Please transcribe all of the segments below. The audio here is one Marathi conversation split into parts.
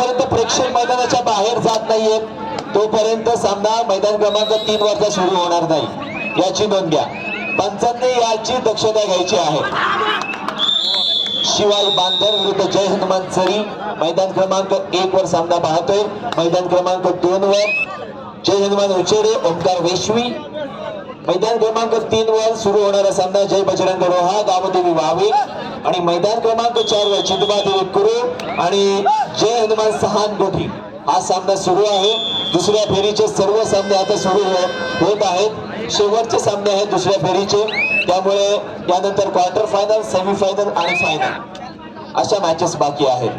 जोपर्यंत प्रेक्षक मैदानाच्या बाहेर जात नाहीयेत तोपर्यंत सामना मैदान क्रमांक तीन वरचा सुरू होणार नाही. याची नोंद घ्या. पंचांनी याची दक्षता घ्यायची आहे. शिवाय बांधर विरुद्ध जय हनुमान सरी मैदान क्रमांक एक वर सामना पाहतोय. मैदान क्रमांक दोन वर जय हनुमान उचेरे ओंकार वेशवी मैदान क्रमांक तीन वर सुरू होणारा सामना. जय बजरंग रोहा गावदेवी वावे आणि मैदान क्रमांक चार वर चिंतबादेवी कुरू. आणि जय हनुमान सहान गोठी. हा सामना सुरू आहे. दुसऱ्या फेरीचे सर्व सामने आता सुरू हो- होत आहेत. शेवटचे सामने आहेत दुसऱ्या फेरीचे. त्यामुळे यानंतर क्वार्टर फायनल सेमीफायनल आणि फायनल अशा मॅचेस बाकी आहेत.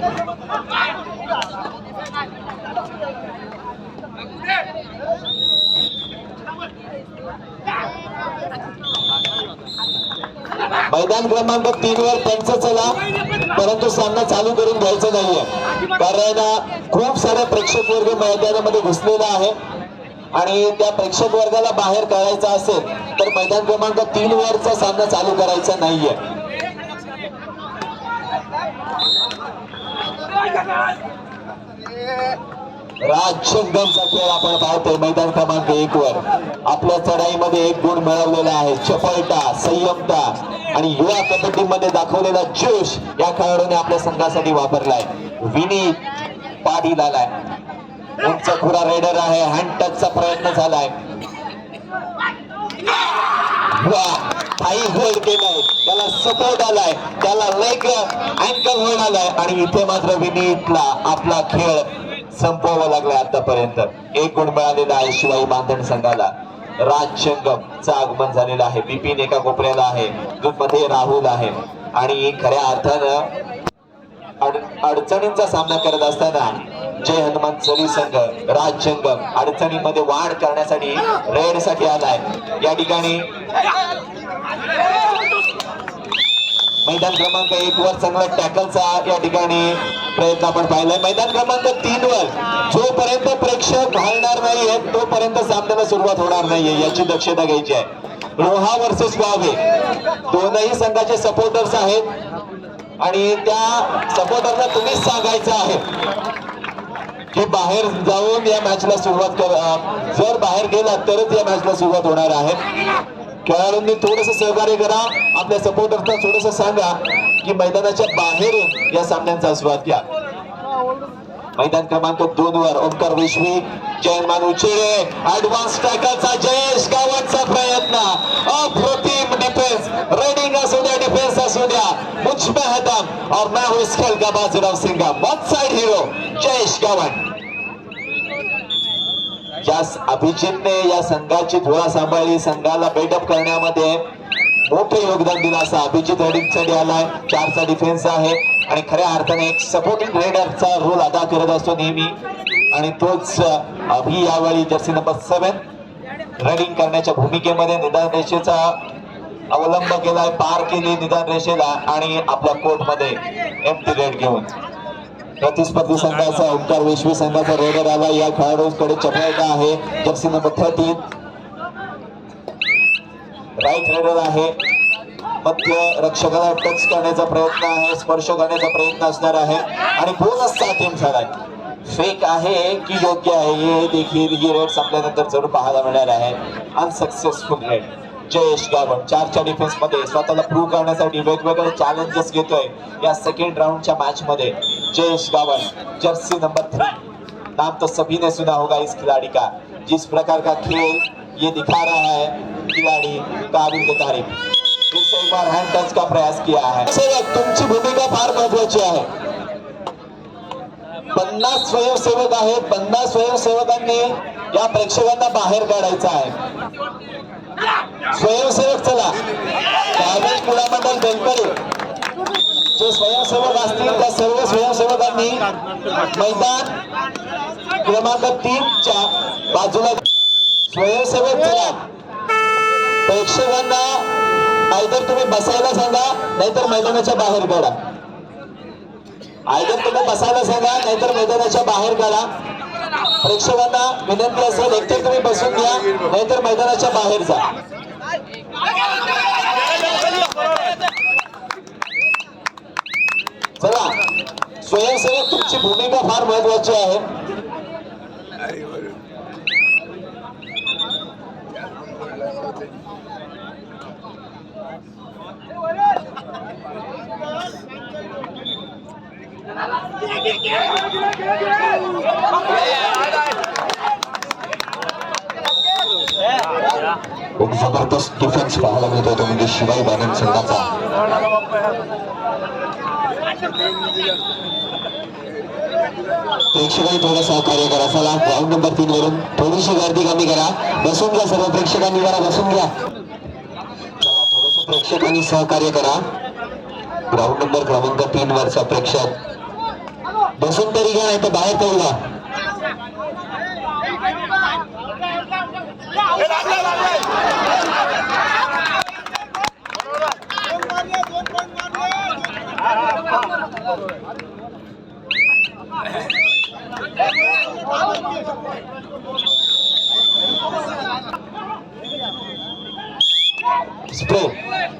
मैदान क्रमांक तीन वर पंच चला. परंतु सामना चालू करून घ्यायचा नाहीये. कारण खूप सारे प्रेक्षक वर्ग मैदानामध्ये घुसलेला आहे. आणि त्या प्रेक्षक वर्गाला बाहेर काढायचा असेल तर मैदान क्रमांक तीन वरचा सामना चालू करायचा नाहीये. राजशंगमचा खेळ आपण पाहतोय. मैदान क्रमांक एक वर. आपल्या चढाईमध्ये एक गुण मिळवलेला आहे. चपळता संयमता आणि युवा कबड्डीमध्ये दाखवलेला जोश या खेळाडूने आपल्या संघासाठी वापरलाय. विनीत पाटील आलाय उंच खुरा रेडर आहे. हँड टचचा प्रयत्न झालाय. वा होल्ड केलाय. त्याला सपोर्ट आलाय. त्याला लेग अँकल होल्ड आलाय. आणि इथे मात्र विनीतला आपला खेळ संपवावं लागलाय आतापर्यंत. एक गुण मिळालेला आहे शिवाई बांधण संघाला राजशंगमचं आगमन झालेलं आहे. बिपिन एका कोपऱ्याला आहे. मध्ये राहुल आहे. आणि खऱ्या अर्थानं अड- अडचणींचा सामना करत असताना जय हनुमान चरी संघ राजशंगम अडचणीमध्ये वाढ करण्यासाठी रेडसाठी आलाय. या ठिकाणी मैदान क्रमांक एक वर चांगला टॅकलचा या ठिकाणी प्रयत्न आपण पाहिलाय. मैदान क्रमांक तीन वर जोपर्यंत प्रेक्षक घालणार नाहीये तोपर्यंत सामन्याला सुरुवात होणार नाहीये याची दक्षता घ्यायची आहे. रोहा वर्सेस वावे दोनही संघाचे सपोर्टर्स आहेत. आणि त्या सपोर्टरला तुम्हीच सांगायचं आहे की बाहेर जाऊन या मॅचला सुरुवात कर जर बाहेर गेला तरच या मॅचला सुरुवात होणार आहे. खेळाडूंनी थोडस सहकार्य करा. आपल्या सपोर्टरना थोडस सांगा की मैदानाच्या बाहेर या सामन्यांचा आस्वाद घ्या. मैदान क्रमांक दोन वर ओंकार विश्वी जयन मानुचेरे ऍडव्हान्स टॅकलचा जयेश गावांचा प्रयत्न. अप्रतिम डिफेन्स रेडिंग असू द्या डिफेन्स असू द्या. मुझ में है और मैं हूं इस खेल का Bajirao Singa one side hero Jayesh Gavan ज्या अभिजितने या संघाची धुरा सांभाळली संघाला बेटअप करण्यामध्ये मोठे योगदान दिलं असं अभिजित रेडिंग आलाय. चारचा डिफेन्स आहे. आणि खऱ्या अर्थाने एक सपोर्टिंग रेडरचा रोल अदा करत असतो नेहमी. आणि तोच अभि यावेळी जर्सी नंबर सेवन रनिंग करण्याच्या भूमिकेमध्ये निदान रेषेचा अवलंब केलाय. पार केली निदान रेषेला आणि आपल्या कोर्टमध्ये एम्प्टी एमटी रेड घेऊन. प्रतिस्पर्धी संघाचा ओंकार विश्वी संघाचा रेडर आला या खेळाडूंकडे चपळता आहे. Jersey number thirteen right raider आहे. मध्य रक्षकाला टच करण्याचा प्रयत्न आहे. स्पर्श करण्याचा प्रयत्न असणार आहे. आणि बोनसचा अटेम्प्ट झालाय फेक आहे की योग्य आहे? हे देखील ही रेड संपल्यानंतर जरूर पाहायला मिळणार आहे. अनसक्सेसफुल रेड जयेश गावण चारच्या डिफेन्समध्ये स्वतःला प्रूव्ह करण्यासाठी वेगवेगळे चॅलेंजेस घेतोय या सेकंड राऊंडच्या मॅच मध्ये. Jayesh Gavan jersey number three नाम तो सभी ने सुना होगा इस खिलाड़ी का जिस प्रकार का खेल ये दिखा रहा है खिलाड़ी काबिल के तारीफ। फिर से एक बार हैंड टच का प्रयास किया है। तुमची भूमिका फार महत्वाची आहे। पन्नास स्वयंसेवक आहेत. पन्नास स्वयंसेवकांनी या प्रेक्षकांना बाहेर काढायचं आहे. स्वयंसेवक चला. ग्रामीण क्रीडा मंडळ बेलपरे जे स्वयंसेवक असतील त्या सर्व स्वयंसेवकांनी मैदान क्रमांक तीनच्या बाजूला स्वयंसेवक चला. प्रेक्षकांना आयदर तुम्ही बसायला सांगा नाहीतर मैदानाच्या बाहेर काढा. आयदर तुम्ही बसायला सांगा नाहीतर मैदानाच्या बाहेर काढा. प्रेक्षकांना विनंती असेल एकतर तुम्ही बसून घ्या नाहीतर मैदानाच्या बाहेर जा. चला स्वयंसेवक तुमची भूमिका फार महत्वाची आहे. एक जबरदस्त डिफेन्स पाहायला मिळतो तो म्हणजे शिवाई बानन संघाचा. प्रेक्षकांनी थोडं सहकार्य करा. चला ग्राउंड नंबर तीन वरून थोडीशी गर्दी कमी करा. बसून घ्या सर्व प्रेक्षकांनी जरा बसून घ्या. चला थोडस प्रेक्षकांनी सहकार्य करा. ग्राउंड नंबर क्रमांक तीन वरचा प्रेक्षक. बसून तरी घ्या नाही तर बाहेर पडू घ्या. स्प्रे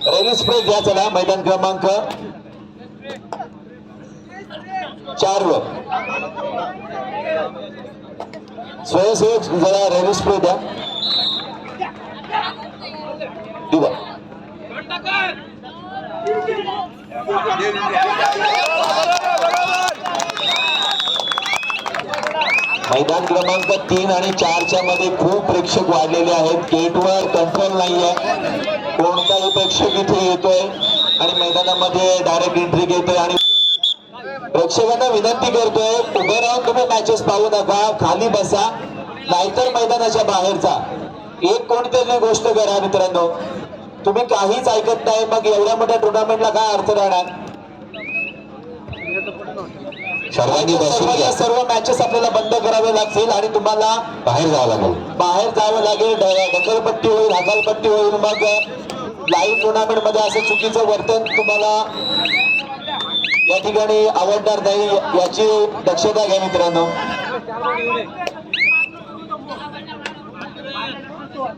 रेनी स्प्रे घ्या चला मैदान क्रमांक चार वर. स्वयंसेवक जरा रेनी स्प्रे द्या. दुबा. मैदान क्रमांक तीन आणि चारच्या मध्ये खूप प्रेक्षक वाढलेले आहेत. गेटवर कंट्रोल नाहीये. कोणताही प्रेक्षक इथे येतोय आणि मैदानामध्ये डायरेक्ट एंट्री घेतोय आणि प्रेक्षकांना विनंती करतोय उभे राहून तुम्ही मॅचेस पाहू नका खाली बसा नाहीतर मैदानाच्या बाहेरचा एक कोणतरी गोष्ट करा मित्रांनो. तुम्ही काहीच ऐकत नाही मग एवढ्या मोठ्या टुर्नामेंटला काय अर्थ राहणार? सर्वांनी बसून सर्व मॅचेस आपल्याला बंद करावे लागतील आणि तुम्हाला बाहेर जावं लागेल. बाहेर जावं लागेल ढकलपट्टी होईल हकालपट्टी होईल मग लाईव्ह टुर्नामेंटमध्ये असं चुकीचं वर्तन तुम्हाला या ठिकाणी आवडणार नाही याची दक्षता घ्या मित्रांनो. Thank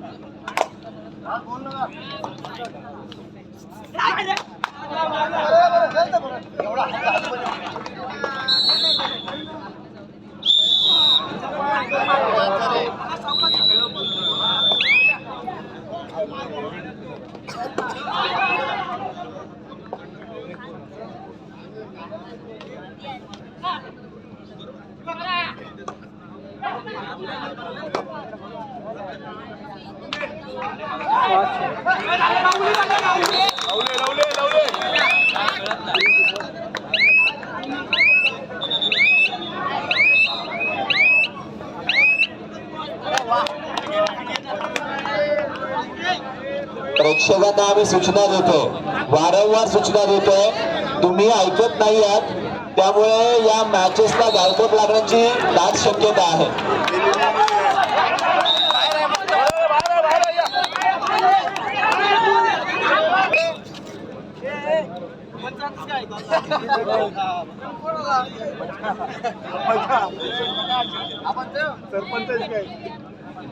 you. प्रेक्षकांना आम्ही सूचना देतोय वारंवार सूचना देतोय तुम्ही ऐकत नाही आहात. त्यामुळे या मॅचेसला गालबोट लागण्याची दाट शक्यता आहे.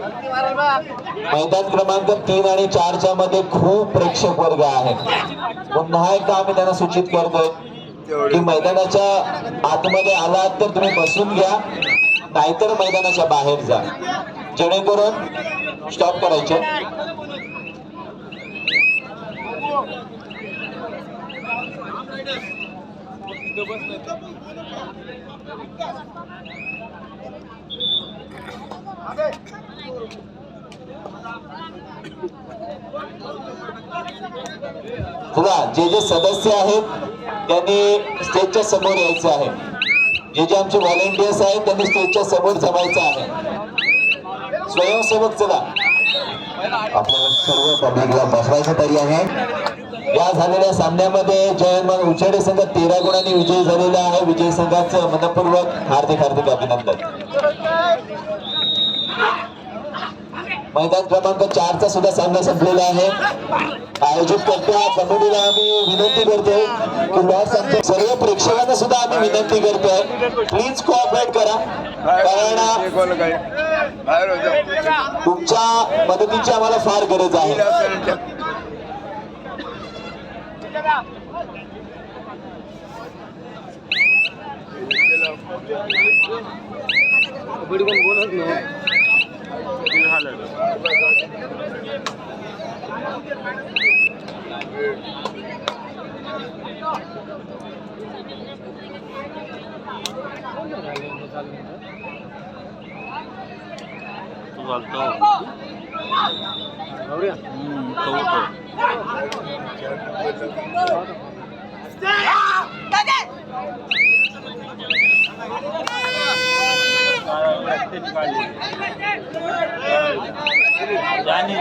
मैदान क्रमांक तीन आणि चारच्या मध्ये खूप प्रेक्षक वर्ग आहे पुन्हा एकदा आम्ही त्यांना सूचित करतोय की मैदानाच्या आतमध्ये आलात तर तुम्ही बसून घ्या नाहीतर मैदानाच्या बाहेर जा. जेणेकरून स्टॉप करायचे. जे जे सदस्य आहेत त्यांनी स्टेजच्या समोर यायचं आहे. जे जे आमचे व्हॉलेंटियर्स आहेत त्यांनी स्टेजच्या समोर जमायचं आहे. स्वयंसेवक चला. आपल्याला सर्व पब्लिकला बसवायचं तरी आहे. या झालेल्या सामन्यामध्ये जयमान उचाडे संघ तेरा गुणांनी विजयी झालेला आहे. विजयी संघाचं मनपूर्वक हार्दिक हार्दिक अभिनंदन. मैदान क्रमांक चारचा सुद्धा सामना संपलेला आहे. आयोजित करत्या कमिटीला आम्ही विनंती करतोय की लॉस आमच्या सर्व प्रेक्षकांना सुद्धा आम्ही विनंती करतोय. प्लीज कोऑपरेट करा. कारण तुमच्या मदतीची आम्हाला फार गरज आहे. 있어야 또 갈까? 우리야. 음, 또 올까? 나대! तो होतो जाणी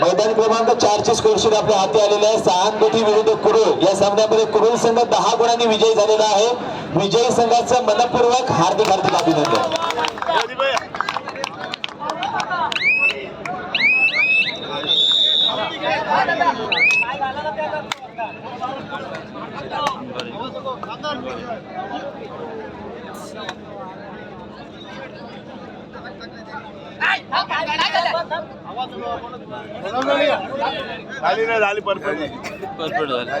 मैदान क्रमांक चारची स्कोरशीट आपल्या हाती आलेली आहे. सहानभूती विरुद्ध कुरुळ. या सामन्यामध्ये कुरुल संघ दहा गुणांनी विजयी झालेला आहे. विजयी संघाचं मनपूर्वक हार्दिक हार्दिक अभिनंदन. झाली नाही झाली परफेक्ट परफेक्ट झाली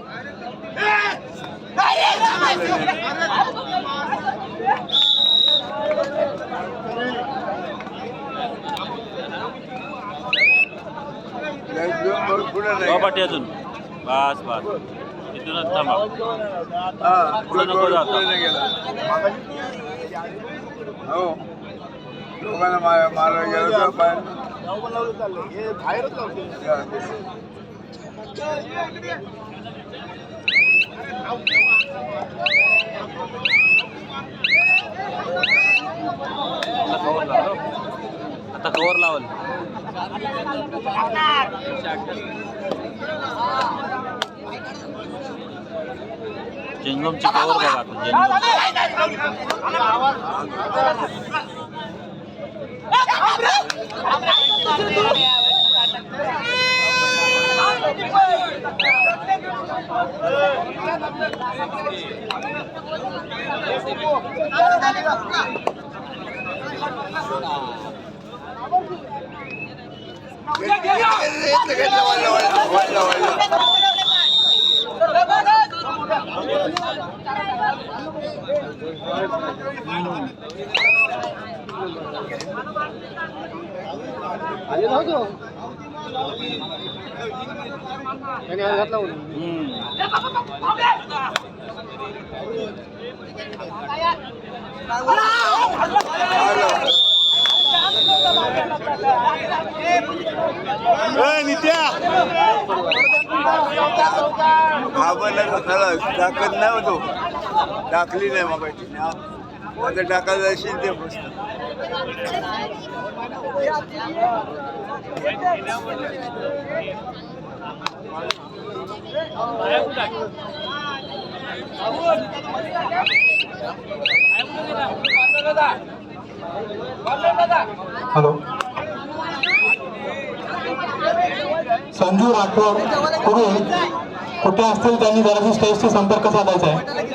बाबाटी अजून. बस बस. इथूनच थांबा. हा पुढे नको जाता. हो. लोकांना मार मारायला गेलं तर बाहेर बाहेरच लावते आता कवर लावल आता कवर लावल जंगमची कवर बघा आता जंगम घेतलं घेतलं वाढलं वाढलं वाढलं वाढलं आले नव्हतो त्याने हात घातला म्हणून हम्म. घाबरला झालं टाकत नाही होतो टाकली नाही मग आता टाका जाशील ते प्रश्न हॅलो. संजू राठोड कुरुल कुठे असतील त्यांनी जराशी स्टेजशी संपर्क साधायचा आहे.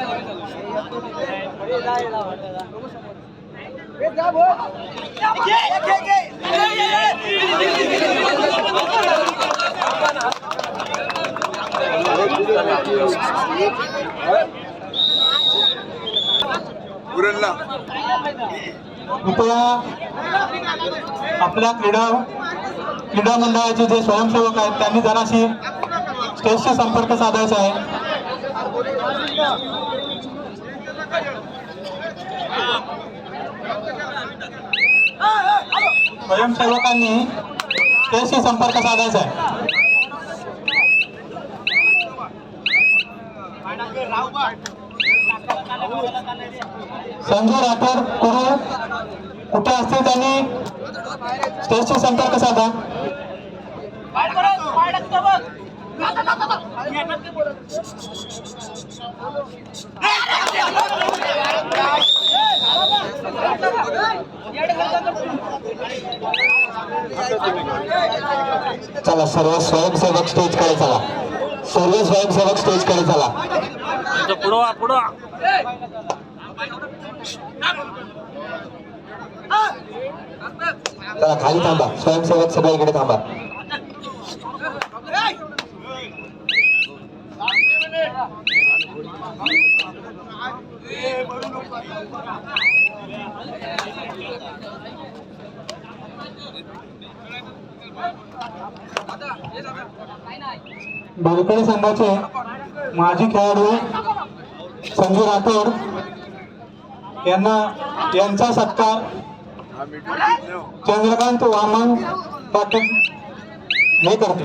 कृपया आपल्या क्रीडा क्रीडा मंडळाचे जे स्वयंसेवक आहेत त्यांनी जराशी स्टेजशी संपर्क साधायचा आहे. स्वयंसेवकांनी स्टेजशी संपर्क साधायचा आहे संजय राठोड कुरु कुठे असतील त्यांनी? स्टेजशी संपर्क साधा. चला सर्व स्वयंसेवक स्टेजकडे चला. सर्व स्वयंसेवक स्टेजकडे चला. तुमचं पुढं पुढं. चला खाली थांबा. स्वयंसेवक सगळ्या इकडे थांबा. बोलकडे संघाचे माजी खेळाडू संजू राठोड यांना यांचा सत्कार चंद्रकांत वामन पाटील हे करते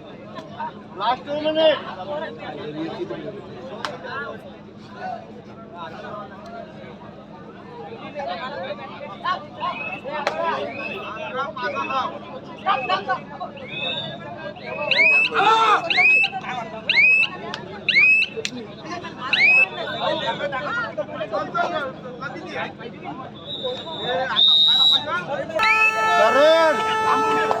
Darren!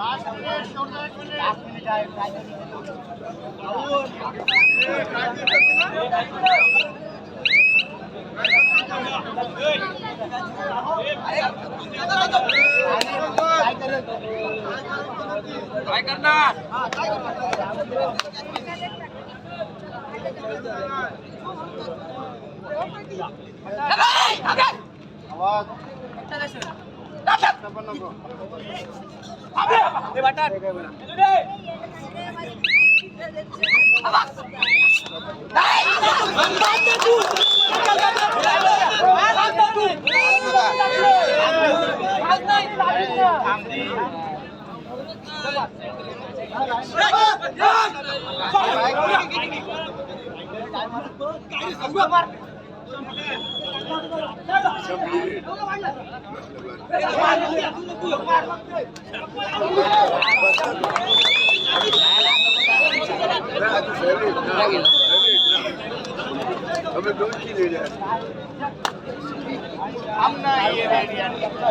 पाय वाजव वाजव डायरेक्ट लागला जंपच मारले डायरेक्ट जंपच અમે ડોકી લઈ રહ્યા આમના એ રેડિયા